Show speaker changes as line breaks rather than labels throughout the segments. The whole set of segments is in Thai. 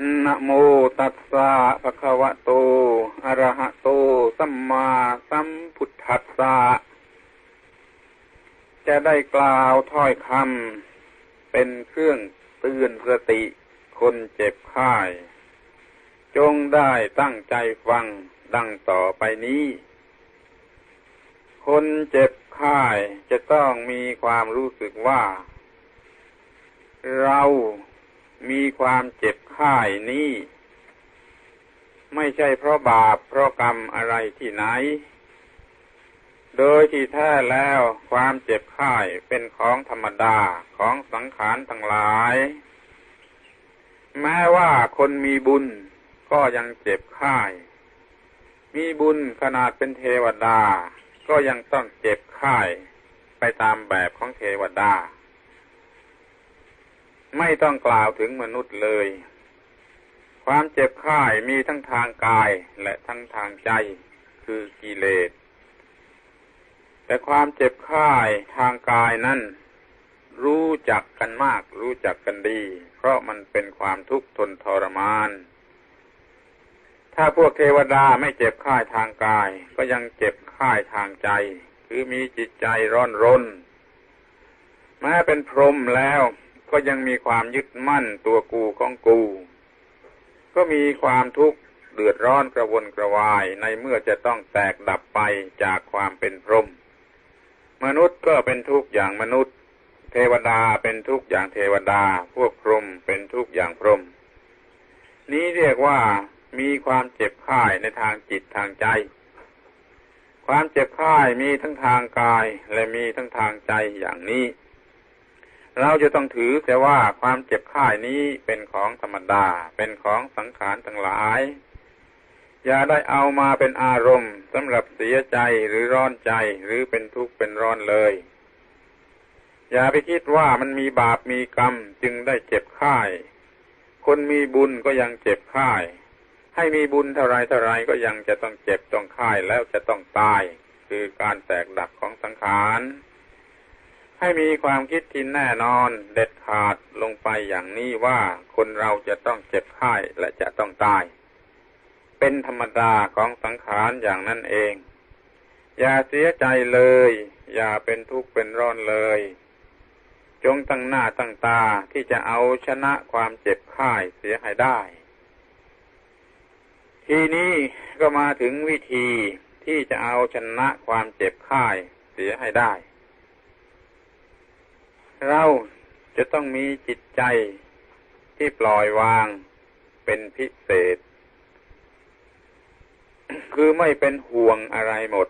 นะโมตัสสะภะคะวะโต อะระหะโต สัมมาสัมพุทธัสสะ จะได้กล่าวถ้อยคำเป็นเครื่องเตือนสติคนเจ็บไข้จงได้ตั้งใจฟังดังต่อไปนี้ คนเจ็บไข้จะต้องมีความรู้สึกว่า เรา มีความเจ็บไข้นี้ ไม่ใช่เพราะบาปเพราะกรรมอะไรที่ไหน โดยที่แท้แล้วความเจ็บไข้เป็นของธรรมดาของสังขารทั้งหลาย แม้ว่าคนมีบุญก็ยังเจ็บไข้มีบุญขนาดเป็นเทวดา ก็ยังต้องเจ็บไข้ไปตามแบบของเทวดา ไม่ต้องกล่าวถึงมนุษย์เลย ความเจ็บไข้มีทั้งทางกายและทั้งทางใจคือกิเลส แต่ความเจ็บไข้ทางกายนั้นรู้จักกันมาก รู้จักกันดี เพราะมันเป็นความทุกข์ทนทรมาน ถ้าพวกเทวดาไม่เจ็บข้ายทางกาย ก็ยังเจ็บข้ายทางใจ คือมีจิตใจร้อนรนแม้เป็นพรหมแล้ว ก็ยังมีความยึดมั่นตัวกูของกู ก็มีความทุกข์เดือดร้อนกระวนกระวายในเมื่อจะต้องแตกดับไปจากความเป็นพรหมมนุษย์ก็เป็นทุกข์อย่างมนุษย์ เทวดาเป็นทุกข์อย่างเทวดา พวกพรหมเป็นทุกข์อย่างพรหมนี้เรียกว่ามีความเจ็บข่ายในทางจิตทางใจ ความเจ็บข่ายมีทั้งทางกายและมีทั้งทางใจอย่างนี้ เราจะต้องถือแต่ว่าความเจ็บข่ายนี้เป็นของธรรมดา เป็นของสังขารทั้งหลาย อย่าได้เอามาเป็นอารมณ์สำหรับเสียใจหรือร้อนใจหรือเป็นทุกข์เป็นร้อนเลย อย่าไปคิดว่ามันมีบาปมีกรรมจึงได้เจ็บข่าย คนมีบุญก็ยังเจ็บข่าย ให้มีบุญเท่าไรเท่าไรก็ยังจะต้องเจ็บต้องข่ายแล้วจะต้องตาย คือการแตกดับของสังขาร ให้มีความคิดที่แน่นอนเด็ดขาดลงไปอย่างนี้ว่าคนเราจะต้องเจ็บไข้และจะต้องตาย เป็นธรรมดาของสังขารอย่างนั้นเอง อย่าเสียใจเลย อย่าเป็นทุกข์เป็นร้อนเลย จงตั้งหน้าตั้งตาที่จะเอาชนะความเจ็บไข้เสียให้ได้ ทีนี้ก็มาถึงวิธีที่จะเอาชนะความเจ็บไข้เสียให้ได้ เราจะต้องมีจิตใจที่ปล่อยวางเป็นพิเศษ คือไม่เป็นห่วงอะไรหมด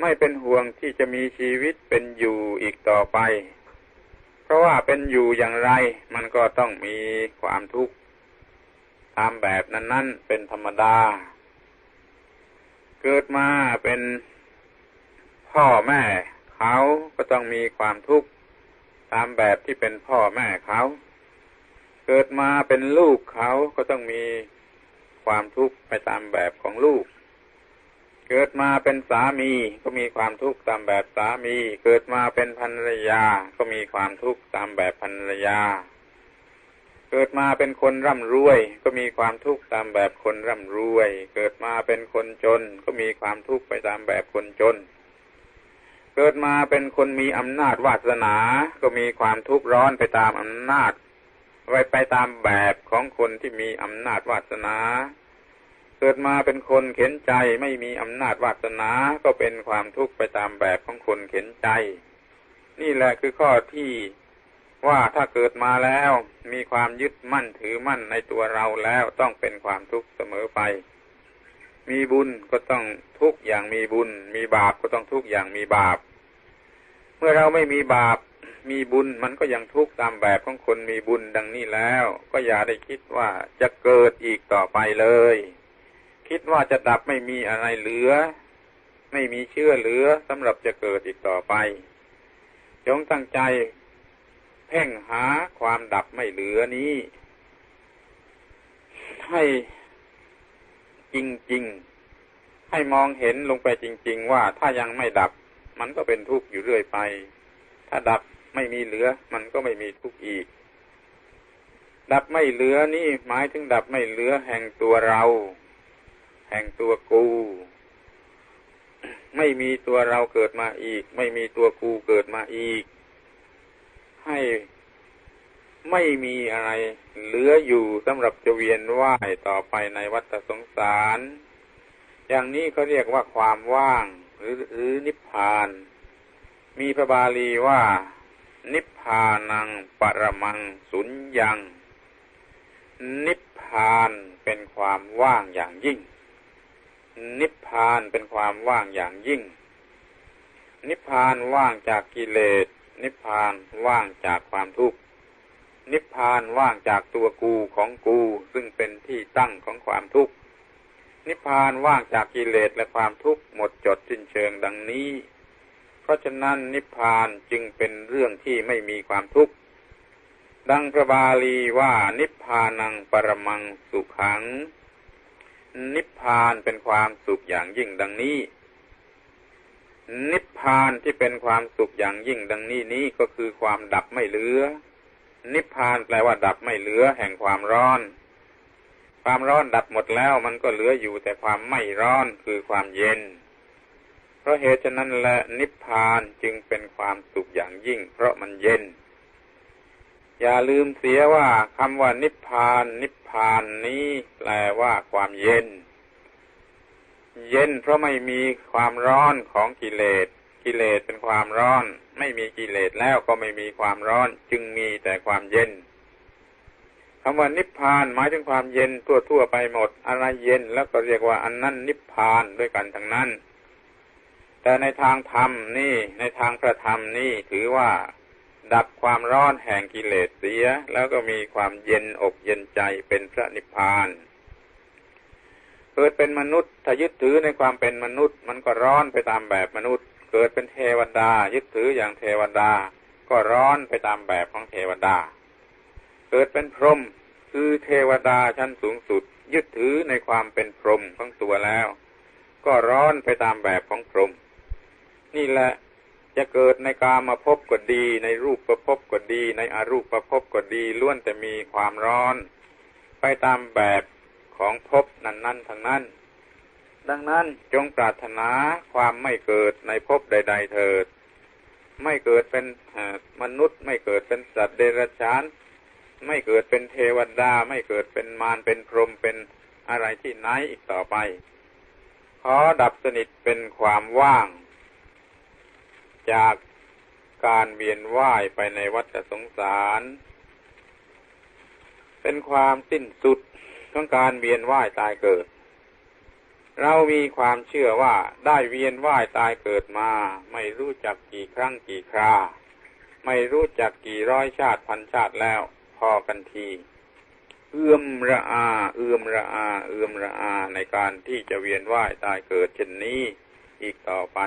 ไม่เป็นห่วงที่จะมีชีวิตเป็นอยู่อีกต่อไป เพราะว่าเป็นอยู่อย่างไร มันก็ต้องมีความทุกข์ตามแบบนั้น ๆ เป็นธรรมดา เกิดมาเป็นพ่อแม่ เขาก็ต้องมีความทุกข์ตามแบบที่เป็นพ่อแม่เขา เกิดมาเป็นลูกเขาก็ต้องมีความทุกข์ไปตามแบบของลูก เกิดมาเป็นสามีก็มีความทุกข์ตามแบบสามี เกิดมาเป็นภรรยา ก็มีความทุกข์ตามแบบภรรยา เกิดมาเป็นคนร่ำรวย ก็มีความทุกข์ตามแบบคนร่ำรวย เกิดมาเป็นคนจน ก็มีความทุกข์ไปตามแบบคนจน เกิดมาเป็นคนมีอำนาจวาสนา ก็มีความทุกข์ร้อนไปตามอำนาจ ไว้ไปตามแบบของคนที่มีอำนาจวาสนา เกิดมาเป็นคนเข็นใจไม่มีอำนาจวาสนา ก็เป็นความทุกข์ไปตามแบบของคนเข็นใจ นี่แหละคือข้อที่ว่าถ้าเกิดมาแล้วมีความยึดมั่นถือมั่นในตัวเราแล้วต้องเป็นความทุกข์เสมอไป มีบุญก็ต้องทุกอย่างมีบุญ มีบาปก็ต้องทุกอย่างมีบาป มื่อเราไม่มีบาปมีบุญมันก็ยังทุกข์ตามแบบของคนมีบุญดังนี้แล้ว ก็อย่าได้คิดว่าจะเกิดอีกต่อไปเลย คิดว่าจะดับไม่มีอะไรเหลือ ไม่มีเชื่อเหลือสำหรับจะเกิดอีกต่อไป จงตั้งใจ เพ่งหาความดับไม่เหลือนี้ ให้จริงๆ ให้มองเห็นลงไปจริง ๆ ว่าถ้ายังไม่ดับ มันก็เป็นทุกข์อยู่เรื่อยไป ถ้าดับไม่มีเหลือ มันก็ไม่มีทุกข์อีกดดับไม่เหลือนี่หมายถึงดับไม่เหลือแห่งตัวเรา แห่งตัวกู ไม่มีตัวเราเกิดมาอีก ไม่มีตัวกูเกิดมาอีก ให้ไม่มีอะไรเหลืออยู่สำหรับจะเวียนว่ายต่อไปในวัฏสงสาร อย่างนี้เขาเรียกว่าความว่าง หรือหรือนิพพาน มีพระบาลีว่า นิพพานังปรมังสุญญัง นิพพานเป็นความว่างอย่างยิ่ง นิพพานเป็นความว่างอย่างยิ่ง นิพพานว่างจากกิเลส นิพพานว่างจากความทุกข์นิพพานว่างจากตัวกูของกูซึ่งเป็นที่ตั้งของความทุกข์ นิพพานว่างจากกิเลสและความทุกข์หมดจดสิ้นเชิงดังนี้ เพราะฉะนั้นนิพพานจึงเป็นเรื่องที่ไม่มีความทุกข์ ดังพระบาลีว่านิพพานังปรมังสุขัง นิพพานเป็นความสุขอย่างยิ่งดังนี้ นิพพานที่เป็นความสุขอย่างยิ่งดังนี้นี้ก็คือความดับไม่เหลือ นิพพานแปลว่าดับไม่เหลือแห่งความร้อน ความร้อนดับหมดแล้วมันก็เหลืออยู่แต่ความไม่ร้อนคือความเย็น เพราะเหตุฉะนั้นและนิพพานจึงเป็นความสุขอย่างยิ่ง เพราะมันเย็น อย่าลืมเสียว่าคำว่านิพพาน นิพพานนี้แปลว่าความเย็น เย็นเพราะไม่มีความร้อนของกิเลส กิเลสเป็นความร้อน ไม่มีกิเลสแล้วก็ไม่มีความร้อน จึงมีแต่ความเย็น คำว่านิพพานหมายถึงความเย็นทั่วทั่วไปหมด อะไรเย็นแล้วก็เรียกว่าอันนั้นนิพพานด้วยกันทั้งนั้น แต่ในทางธรรมนี่ในทางพระธรรมนี่ถือว่าดับความร้อนแห่งกิเลสเสีย แล้วก็มีความเย็นอกเย็นใจเป็นพระนิพพาน เกิดเป็นมนุษย์ถ้ายึดถือในความเป็นมนุษย์ มันก็ร้อนไปตามแบบมนุษย์ เกิดเป็นเทวดา ยึดถืออย่างเทวดา ก็ร้อนไปตามแบบของเทวดา เกิดเป็นพรหมคือเทวดาชั้นสูงสุด ยึดถือในความเป็นพรหมของตัวแล้ว ก็ร้อนไปตามแบบของพรหมนี่แหละจะเกิดในกามาพบก็ดี ในรูปประพบก็ดี ในอรูปประพบก็ดีล้วนแต่มีความร้อน ไปตามแบบของพบนั้นๆทั้งนั้น ดังนั้นจงปรารถนาความไม่เกิดในภพใด ๆ เถิด ไม่เกิดเป็นมนุษย์ ไม่เกิดเป็นสัตว์เดรัจฉาน ไม่เกิดเป็นเทวดา ไม่เกิดเป็นมารเป็นพรหมเป็นอะไรที่ไหนอีกต่อไป ขอดับสนิทเป็นความว่าง จากการเวียนว่ายไปในวัฏสงสาร เป็นความสิ้นสุดของการเวียนว่ายตายเกิด เรามีความเชื่อว่าได้เวียนว่ายตายเกิดมา ไม่รู้จักกี่ครั้งกี่ครา ไม่รู้จักกี่ร้อยชาติพันชาติแล้ว อกันที เอื้อมระอา เอื้อมระอา เอื้อมระอาในการที่จะเวียนว่ายตายเกิดเช่นนี้อีกต่อไป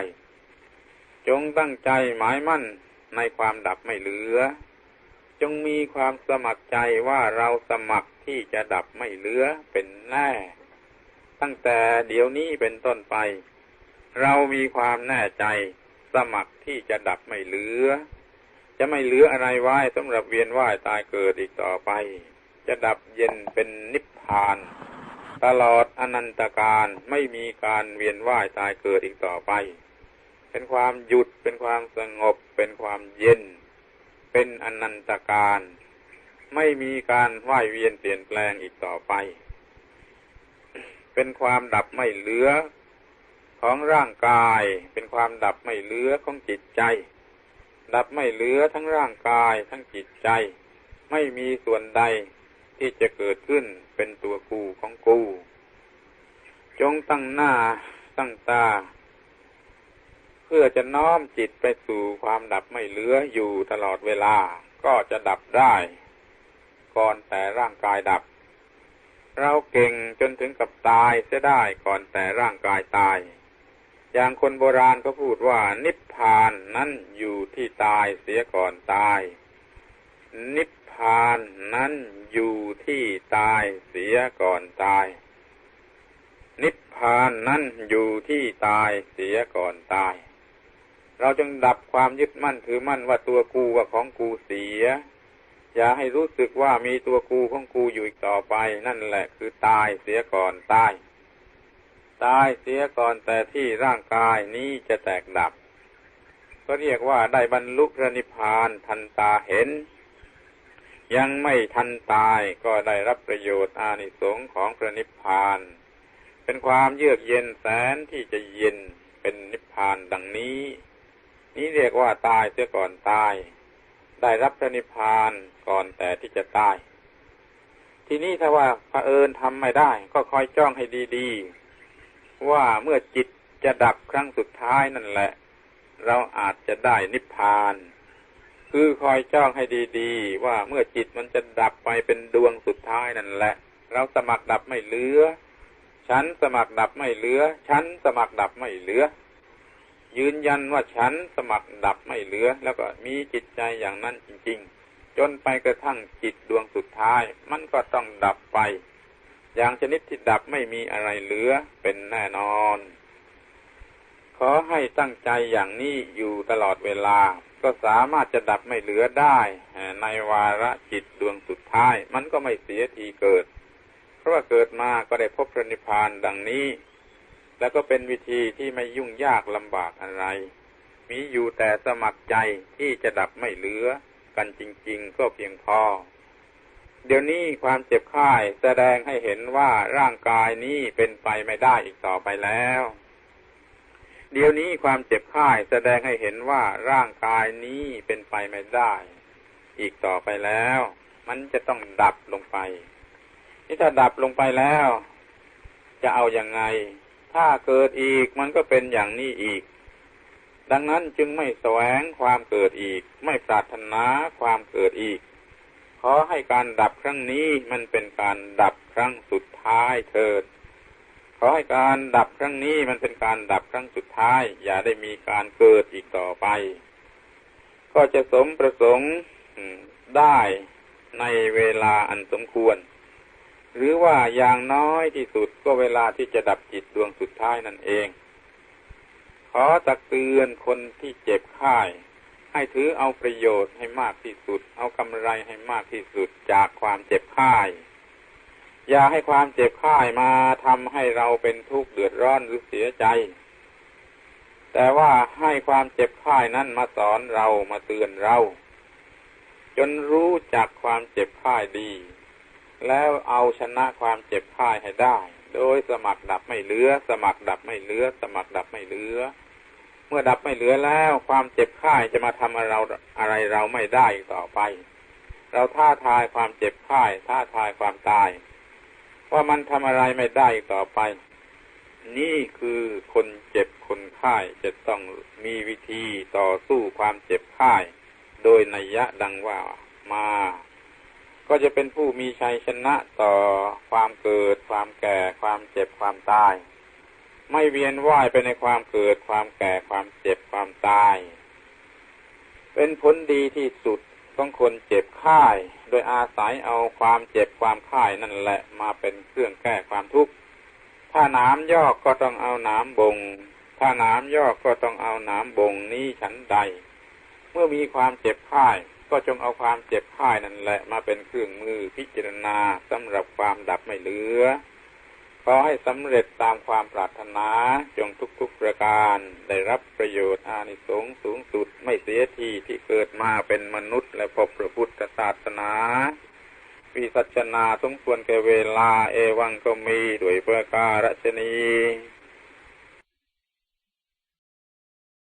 จงตั้งใจหมายมั่นในความดับไม่เหลือ จงมีความสมัครใจว่าเราสมัครที่จะดับไม่เหลือเป็นแน่ ตั้งแต่เดี๋ยวนี้เป็นต้นไป เรามีความแน่ใจสมัครที่จะดับไม่เหลือ จะไม่เหลืออะไรไว้สำหรับเวียนว่ายตายเกิดอีกต่อไป จะดับเย็นเป็นนิพพาน ตลอดอนันตการไม่มีการเวียนว่ายตายเกิดอีกต่อไป เป็นความหยุดเป็นความสงบ เป็นความเย็น เป็นอนันตการ ไม่มีการว่ายเวียนเปลี่ยนแปลงอีกต่อไป เป็นความดับไม่เหลือของร่างกาย เป็นความดับไม่เหลือของจิตใจ ดับไม่เหลือทั้งร่างกายทั้งจิตใจ ไม่มีส่วนใดที่จะเกิดขึ้นเป็นตัวกูของกู จงตั้งหน้าตั้งตา เพื่อจะน้อมจิตไปสู่ความดับไม่เหลืออยู่ตลอดเวลาก็จะดับได้ ก่อนแต่ร่างกายดับ เราเก่งจนถึงกับตายเสียได้ก่อนแต่ร่างกายตาย อย่างคนโบราณก็พูดว่านิพพานนั้นอยู่ที่ตายเสียก่อนตาย นิพพานนั้นอยู่ที่ตายเสียก่อนตาย นิพพานนั้นอยู่ที่ตายเสียก่อนตาย เราจึงดับความยึดมั่นถือมั่นว่าตัวกูว่าของกูเสีย อย่าให้รู้สึกว่ามีตัวกูของกูอยู่อีกต่อไป นั่นแหละคือตายเสียก่อนตาย ตายเสียก่อนแต่ที่ร่างกายนี้จะแตกดับ ก็เรียกว่าได้บรรลุพระนิพพานทันตาเห็น ยังไม่ทันตายก็ได้รับประโยชน์อานิสงส์ของพระนิพพาน เป็นความเยือกเย็นแสนที่จะเย็นเป็นนิพพานดังนี้ นี้เรียกว่าตายเสียก่อนตาย ได้รับพระนิพพานก่อนแต่ที่จะตาย ทีนี้ถ้าว่าพระเอิญทำไม่ได้ ก็คอยจ้องให้ดีๆ ว่าเมื่อจิตจะดับครั้งสุดท้ายนั่นแหละ เราอาจจะได้นิพพาน คือคอยจ้องให้ดีๆ ว่าเมื่อจิตมันจะดับไปเป็นดวงสุดท้ายนั่นแหละ เราสมัครดับไม่เหลือ ฉันสมัครดับไม่เหลือ ฉันสมัครดับไม่เหลือ ยืนยันว่าฉันสมัครดับไม่เหลือ แล้วก็มีจิตใจอย่างนั้นจริง ๆ จนไปกระทั่งจิตดวงสุดท้าย มันก็ต้องดับไป อย่างชนิดที่ดับไม่มีอะไรเหลือเป็นแน่นอน ขอให้ตั้งใจอย่างนี้อยู่ตลอดเวลา ก็สามารถจะดับไม่เหลือได้ในวาระจิตดวงสุดท้าย มันก็ไม่เสียทีเกิด เพราะว่าเกิดมาก็ได้พบพระนิพพานดังนี้ แล้วก็เป็นวิธีที่ไม่ยุ่งยากลำบากอะไร มีอยู่แต่สมัครใจที่จะดับไม่เหลือ กันจริง ๆ ก็เพียงพอ เดี๋ยวนี้ความเจ็บไข้แสดงให้เห็นว่าร่างกายนี้เป็นไปไม่ได้อีกต่อไปแล้ว เดี๋ยวนี้ความเจ็บไข้แสดงให้เห็นว่าร่างกายนี้เป็นไปไม่ได้ อีกต่อไปแล้ว มันจะต้องดับลงไป นี่ถ้าดับลงไปแล้ว จะเอาอยัางไง ถ้าเกิดอีกมันก็เป็นอย่างนี้อีก ดังนั้นจึงไม่แสวงความเกิดอีก ไม่ปรารถนาความเกิดอีก อให้การดับครั้งนี้มันเป็นการดับครั้งสุดท้ายเถิด ขอให้การดับครั้งนี้มันเป็นการดับครั้งสุดท้าย อย่าได้มีการเกิดอีกต่อไป ก็จะสมประสงค์ได้ในเวลาอันสมควร หรือว่าอย่างน้อยที่สุดก็เวลาที่จะดับจิตดวงสุดท้ายนั่นเอง ขอตักเตือนคนที่เจ็บไข้ ให้ถือเอาประโยชน์ให้มากที่สุด เอากำไรให้มากที่สุดจากความเจ็บไข้อย่าให้ความเจ็บไข้มาทำให้เราเป็นทุกข์เดือดร้อนหรือเสียใจ แต่ว่าให้ความเจ็บไข้นั้นมาสอนเรามาเตือนเรา จนรู้จักความเจ็บไข้ดี แล้วเอาชนะความเจ็บไข้ให้ได้ โดยสมัครดับไม่เหลือ สมัครดับไม่เหลือ สมัครดับไม่เหลือ เมื่อดับไม่เหลือแล้ว ความเจ็บไข้จะมาทำอะไรเราอะไรเราไม่ได้อีกต่อไป เราท้าทายความเจ็บไข้ท้าทายความตาย ว่ามันทำอะไรไม่ได้อีกต่อไป นี่คือคนเจ็บคนไข้จะต้องมีวิธีต่อสู้ความเจ็บไข้โดยนัยยะดังว่ามา ก็จะเป็นผู้มีชัยชนะต่อความเกิด ความแก่ ความเจ็บความตาย ไม่เวียนว่ายไปในความเกิดความแก่ความเจ็บความตาย เป็นผลดีที่สุดของคนเจ็บไข้โดยอาศัยเอาความเจ็บความไข้นั่นแหละมาเป็นเครื่องแก้ความทุกข์ ถ้าน้ำยอกก็ต้องเอาน้ำบง ถ้าน้ำยอกก็ต้องเอาน้ำบงนี้ฉันใด เมื่อมีความเจ็บไข้ก็จงเอาความเจ็บไข้นั่นแหละมาเป็นเครื่องมือพิจารณาสำหรับความดับไม่เหลือ ขอให้สำเร็จตามความปรารถนาจงทุกๆประการได้รับประโยชน์อานิสงส์สูงสุดไม่เสียทีที่เกิดมาเป็นมนุษย์และพบพระพุทธศาสนาวิสัชนาสมควรแก่เวลาเอวังก็มีด้วยประการชนี